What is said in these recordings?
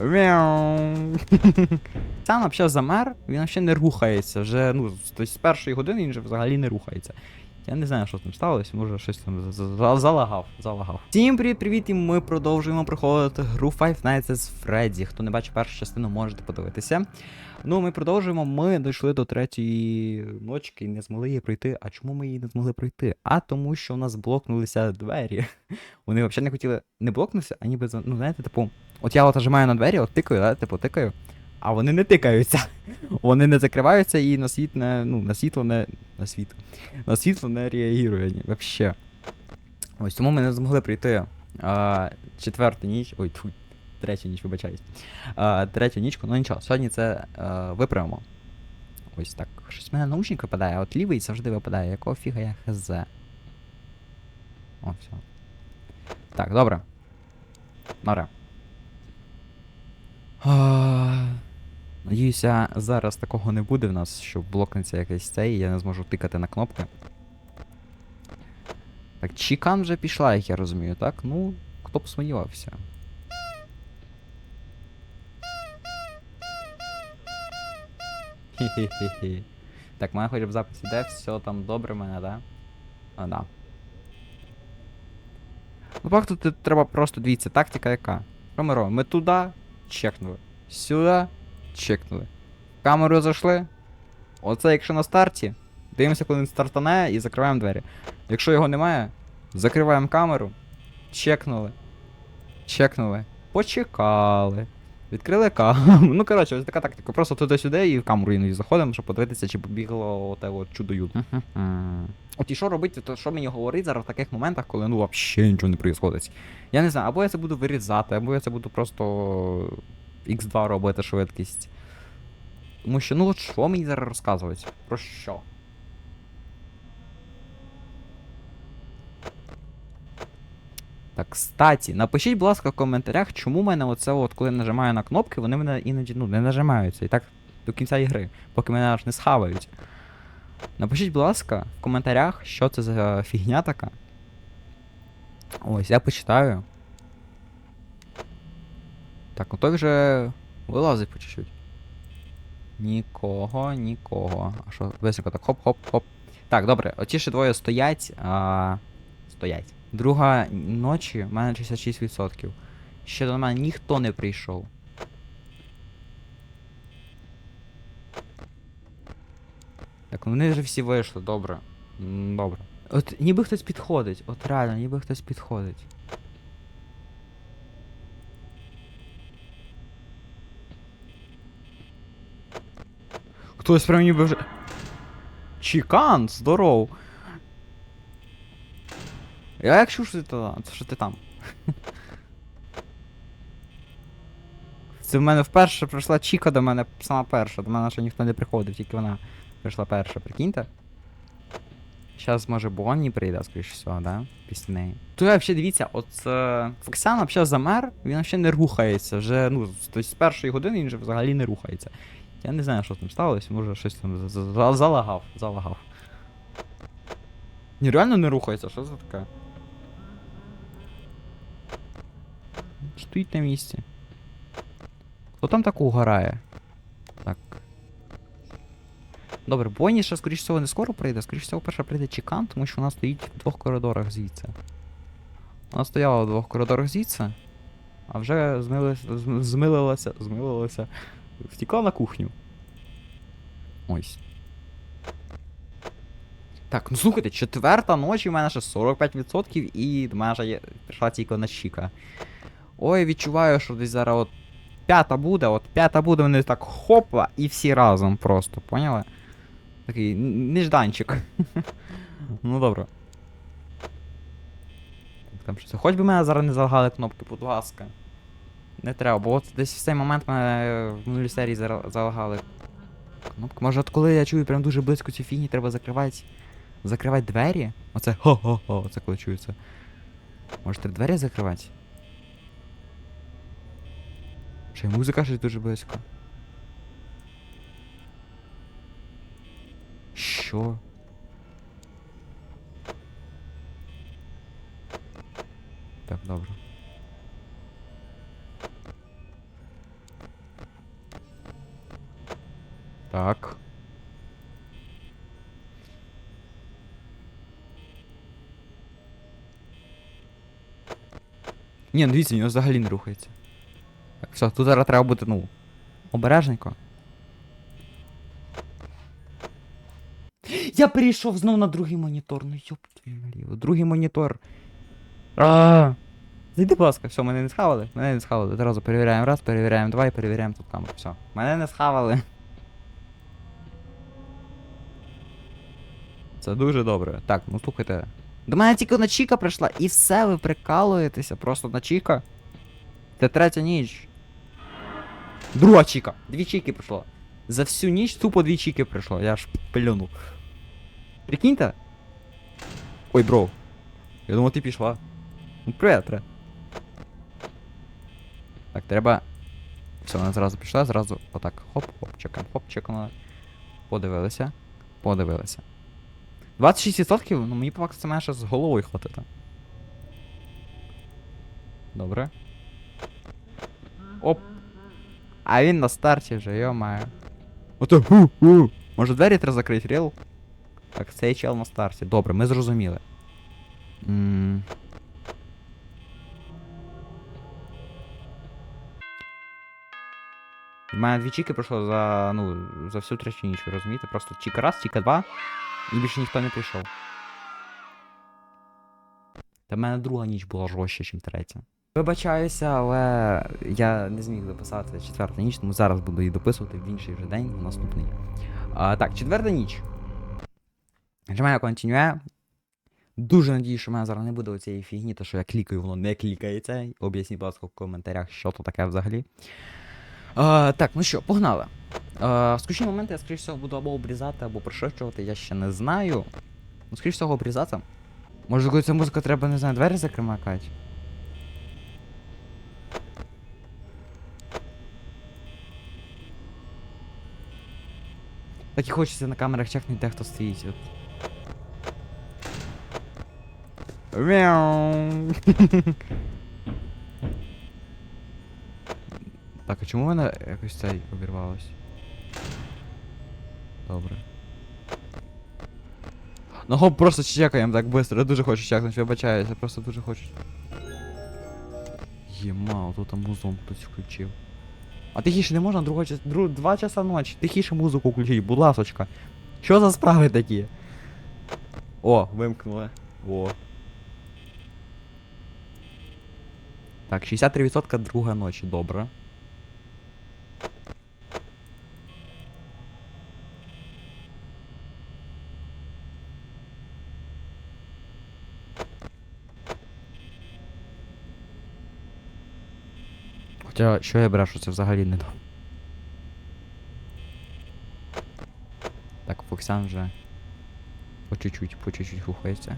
Мяу. Сам взагалі замер, він взагалі не рухається. Вже, ну, з першої години він вже взагалі не рухається. Я не знаю, що з ним сталося, може щось там за- за- залагав, залагав. Всім привіт, привіт, і ми продовжуємо проходити гру Five Nights at Freddy. Хто не бачив першу частину, можете подивитися. Ну, ми продовжуємо. Ми дійшли до третьої ночки і не змогли її пройти. А чому ми її не змогли пройти? А тому, що у нас блокнулися двері. Вони взагалі не хотіли не блокнутися, а ніби, ну знаєте, типу, от я от нажимаю на двері, от тикаю, да, типу, тикаю, а вони не тикаються. Вони не закриваються і на світ не, ну, на світло не. На світ. На світло не ні, вообще. Ось тому ми не змогли прийти а, четверту ніч. Ой, тьфу, третю ніч, вибачаюсь. А, третю нічку, ну нічого, сьогодні це а, виправимо. Ось так. Щось в мене наушник випадає, а от лівий завжди випадає. Якого фіга я хз. О, все. Так, добре. Добре. А, Надіюся, зараз такого не буде в нас, що блокнеться якийсь цей, і я не зможу тикати на кнопки. Так, чікан вже пішла, як я розумію, так? Ну, хто б сумнівався. Так, мене хоч б запис іде, все там добре в мене, да? А, да. Ну, факту тут треба просто дивіться, тактика яка. Що ми робимо? Ми туди чекнули. Сюди чекнули. Камеру зайшли. Оце якщо на старті. Дивимося, коли він стартане і закриваємо двері. Якщо його немає, закриваємо камеру. Чекнули. Чекнули. Почекали. Відкрили камеру. Ну, коротше, ось така тактика. Просто туди-сюди і в камеру іноді заходимо, щоб подивитися, чи побігло оте от чудо юдо. От і що робити, то що мені говорить зараз в таких моментах, коли ну взагалі нічого не відбувається. Я не знаю, або я це буду вирізати, або я це буду просто X2 робити швидкість. Тому що, ну от що мені зараз розказувати? Про що? Так, кстати, напишіть, будь ласка, в коментарях, чому в мене оце, от, коли я нажимаю на кнопки, вони мене іноді ну, не нажимаються. І так до кінця ігри, поки мене аж не схавають. Напишіть, будь ласка, в коментарях, що це за фігня така. Ось, я почитаю. Так, ну той вже вилазить по чуть-чуть. Нікого, нікого. А що, високо так хоп-хоп-хоп. Так, добре, оті ще двоє стоять. А... Стоять. Друга ночі, в мене 66%. Ще до мене ніхто не прийшов. Так, ну вони вже всі вийшли, добре. Добре. От ніби хтось підходить, от реально, ніби хтось підходить. Хтось прям ніби вже. Чікан, здоров. Я як чув, що ти там, що ти там. Це в мене вперше прийшла Чіка до мене сама перша. До мене ще ніхто не приходив, тільки вона прийшла перша, прикиньте. Зараз, може, Бонні прийде, скоріш всього, да? Після неї. То я взагалі дивіться, от е, Фоксян взагалі замер, він взагалі не рухається. Вже, ну, з першої години він вже взагалі не рухається. Я не знаю, що ним сталося, може щось там за- за- за- залагав, залагав. Ні, реально не рухається, що це таке? Стоїть на місці. Хто там так угорає? Так. Добре, Бонні ще, скоріш всього, не скоро прийде, скоріш всього, перша прийде Чікан, тому що вона стоїть в двох коридорах звідси. Вона стояла в двох коридорах звідси, а вже змилилася, зм- змилилася, змилилася, втекла на кухню. Ось. Так, ну слухайте, четверта ночі в мене ще 45% і до мене вже прийшла тільки одна Чіка. Ой, відчуваю, що десь зараз от п'ята буде, от п'ята буде, вони так хопа, і всі разом просто, поняли? Такий нежданчик. ну добре. Там щось. Хоч би мене зараз не залагали кнопки, будь ласка. Не треба, бо от десь в цей момент мене в минулій серії залагали кнопки. Може, от коли я чую прям дуже близько цю фігні, треба закривати. Закривати двері? Оце хо-хо-хо, оце коли чується. Може, треба двері закривати? Ще й музика щось дуже близько. Що? Так, добре. Так. Ні, ну дивіться, він взагалі не рухається. Так, все, тут зараз треба бути, ну, обережненько. Я перейшов знов на другий монітор, ну йоп твою наліво. Другий монітор. А. Зайди, будь ласка, все, мене не схавали. Мене не схавали. Одразу перевіряємо раз, перевіряємо два і перевіряємо тут камеру. Все. Мене не схавали. Це дуже добре. Так, ну слухайте. До мене тільки на Чіка прийшла, і все, ви прикалуєтеся просто на Чіка. Це третя ніч. Друга Чіка. Дві Чіки прийшло. За всю ніч тупо дві Чіки прийшло. Я ж плюнув. Прикиньте. Ой, бро. Я думав, ти пішла. Ну, привет, привет. Так, треба. Все, вона зразу пішла, зразу отак. Хоп, хоп, чекаємо, хоп, чекаємо. Подивилися. Подивилися. 26%? Ну мені по факту це має ще з головою хватити. Добре. Оп. А він на старті вже, йо-маю. Ото ху ху Може двері треба закрити, ріл? Так, цей чел на старті. Добре, ми зрозуміли. М. В мене дві чіки пройшло за, ну, за всю третю ніч, розумієте? Просто чіка раз, чіка два, і більше ніхто не прийшов. Та в мене друга ніч була жорстче, ніж третя. Вибачаюся, але я не зміг дописати четверту ніч, тому зараз буду її дописувати в інший вже день, в наступний. А, так, четверта ніч. Нажимаю континює. Дуже надіюсь, що в мене зараз не буде оцієї фігні, то що я клікаю, воно не клікається. Об'ясніть, будь ласка, в коментарях, що то таке взагалі. А, так, ну що, погнали. А, скучні моменти я, скоріш всього, буду або обрізати, або пришвидшувати, я ще не знаю. Ну, скоріш всього, обрізати. Може, коли ця музика треба, не знаю, двері закримакати? Так і хочеться на камерах чекнути, де хто стоїть. От. Так, а чому вона якось цей обірвалась? Добре. Ну хоп, просто чекаємо так быстро. Я дуже хочу чекнути, вибачаюся, просто дуже хочу. Єма, тут там музон хтось включив. А тихіше не можна другого час, друг, два часа ночі. Тихіше музику включіть, будь ласочка. Що за справи такі? О, вимкнули. О. Так, 63% друга ночі, добре. Хоча, що я брешу, це взагалі не то. Так, Фоксян вже по чуть-чуть, по чуть-чуть рухається.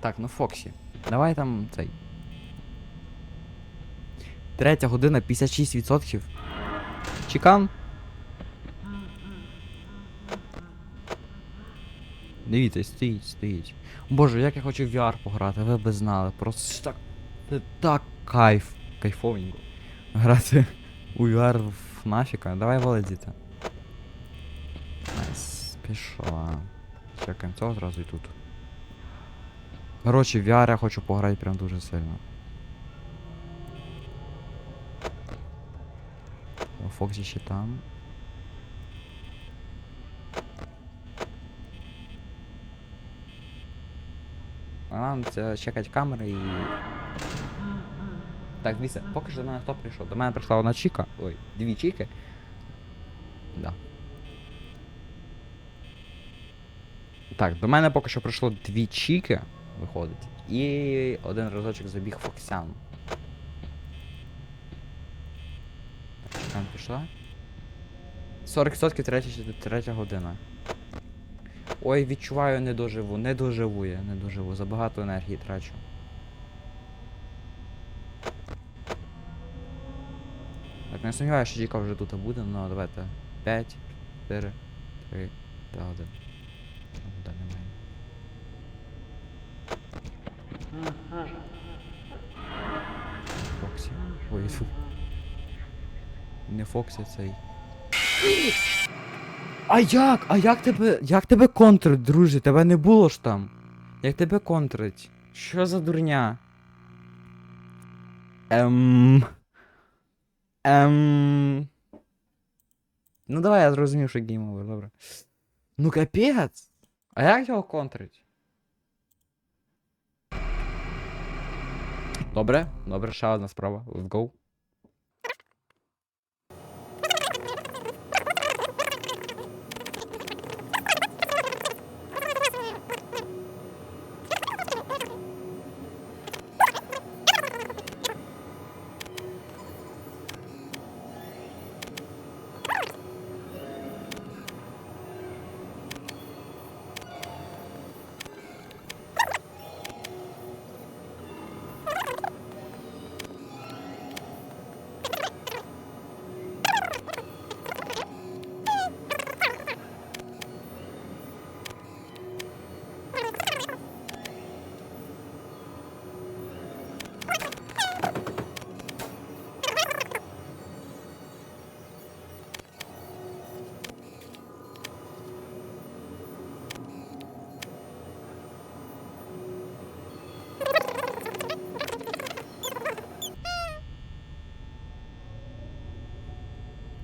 Так, ну Фоксі. Давай там цей. Третя година 56%. Чекан. Дивіться, стоїть, стоїть. Боже, як я хочу в VR пограти, ви б знали. Просто так. Так кайф. Кайфовенько. Грати у VR в нафіка. Давай вилазіти. Найс, пішла. Чекаємо цього зразу і тут. Коротше, в VR я хочу пограти прям дуже сильно. О, Фоксі ще там. Нам це чекать камери і. Так, дивіться, поки що до мене хто прийшов? До мене прийшла одна чіка. Ой, дві чіки. Да. Так, до мене поки що прийшло дві чіки, виходить. І один разочок забіг Фоксян. Пішла. 40% третя, третя година. Ой, відчуваю, не доживу, не доживу я, не доживу. Забагато енергії трачу. Так, я сумніваюся, що Чіка вже тут буде, ну давайте. 5, 4, 3, та 1. Да, немає. Фоксі. Ой, фу. Не Фоксі цей. А як? А як тебе. Як тебе контрить, друже? Тебе не було ж там. Як тебе контрить? Що за дурня? Ем. Ем. Ну давай я зрозумів, що гейм овер, добре. Ну капець! А як його контрить? Добре, добре, ще одна справа. Let's go.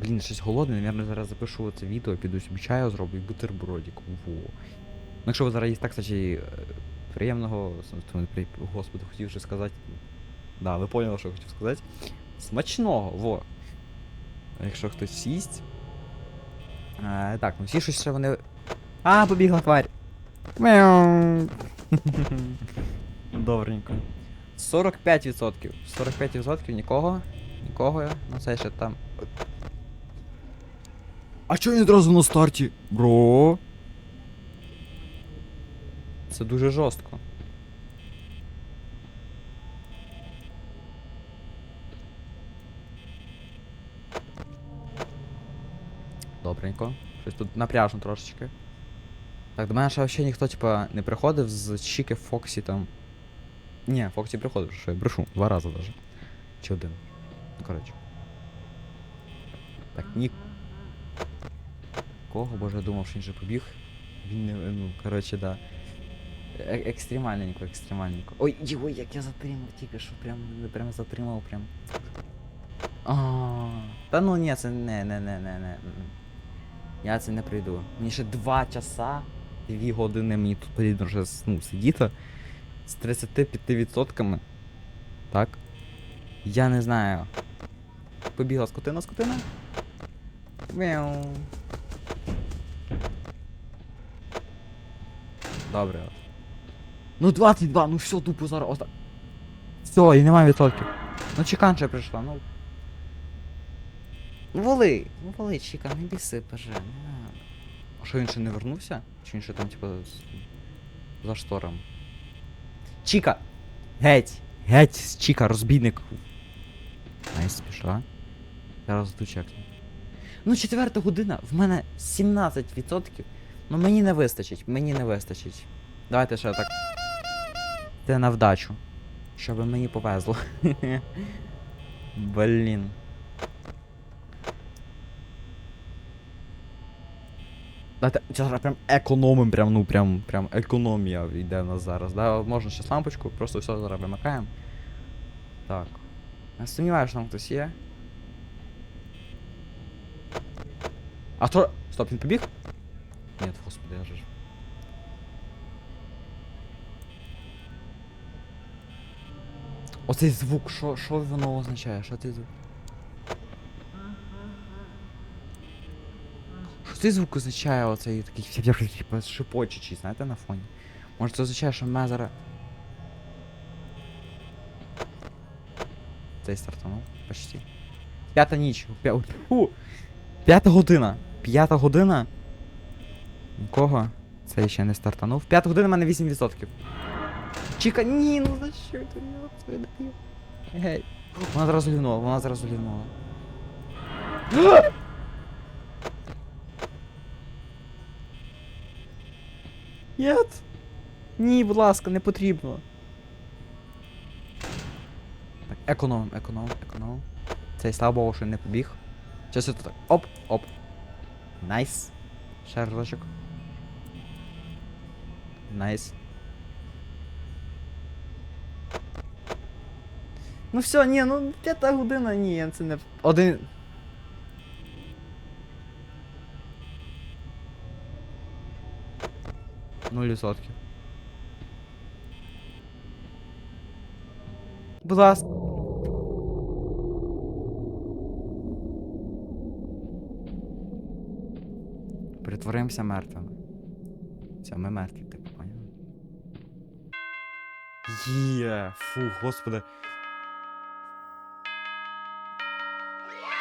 Блін, щось голодне, наверное, зараз запишу це відео, піду собі чаю зроблю і бутербродик. Во. Ну, якщо ви зараз їсте, кстати, е, приємного, господи, хотів вже сказати. Да, ви поняли, що я хотів сказати. Смачного, во. А Якщо хтось їсть. Е, так, ну всі щось ще вони. А, побігла тварь. Мяу. Добренько. 45%. 45% нікого. Нікого. Ну це ще там. А чого він одразу на старті? Бро. Це дуже жорстко. Добренько. Щось тут напряжно трошечки. Так, до мене ще взагалі ніхто, типа, не приходив з Чіки Фоксі там. Ні, Фоксі приходив, що я брешу. Два рази даже. Чи один. Ну, коротше. Так, ні. Кого, боже, я думав, що він же побіг. Він не. Ну, коротше, да. Е екстремальненько, екстремальненько. Ой, ой, як я затримав тільки що, прям, прям затримав, прям. А, Та ну ні, це не, не, не, не, не. Я це не прийду. Мені ще 2 часа, 2 години мені тут потрібно вже ну, сидіти. З 35%. Так. Я не знаю. Побігла скотина, скотина. Мяу. Добре. Ну 22, ну все, тупо зараз. Оста... Все, і немає відсотків. Ну чеканча прийшла, ну. Ну воли, ну воли, чіка, не біси, надо. А що він ще не вернувся? Чи він ще там, типа, з... за штором? Чіка! Геть! Геть, з Чіка, розбійник. Найс, пішла. Зараз тут чекну. Ну, четверта година, в мене 17%. Ну мені не вистачить, мені не вистачить. Давайте ще так. Це на вдачу. Щоб мені повезло. Блін. Давайте зараз прям економим, прям, ну прям, прям економія йде в нас зараз. Да? Можна ще лампочку, просто все зараз вимикаємо. Так. Я сумніваюся, що там хтось є. А хто. Стоп, він побіг? Нет, господи, я же. Оцей звук, що, що воно означає? Що цей звук? Що цей звук означає оцей такий типа шипочечий, знаєте, на фоні? Може це означає, що мене зараз. Цей стартанув, почти. П'ята ніч. П'ята година. П'ята година. Нікого. Це ще не стартанув. П'ята година в мене 8%. Чіка, ні, ну за що ти я даю? Гей. Вона зразу лівнула, вона зразу лівнула. Єт! Ні, будь ласка, не потрібно. Так, економ, економ, економ. Цей слава Богу, що не побіг. Я тут так. Оп, оп. Найс. Ще разочок. Найс. Ну все, ні, ну п'ята година, ні, це не. Один. Нуль відсотків. Будь ласка. Притворимося мертвими. Все, ми мертві, типу? Є, фу, господи.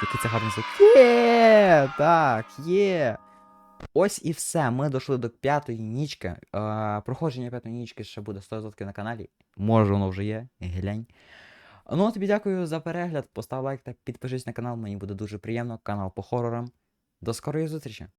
Тільки це гарно звук. Є, так, є. Ось і все. Ми дійшли до п'ятої нічки. Е, проходження п'ятої нічки ще буде 100% на каналі. Може, воно вже є. Глянь. Ну, а тобі дякую за перегляд. Постав лайк та підпишись на канал, мені буде дуже приємно. Канал по хорорам. До скорої зустрічі!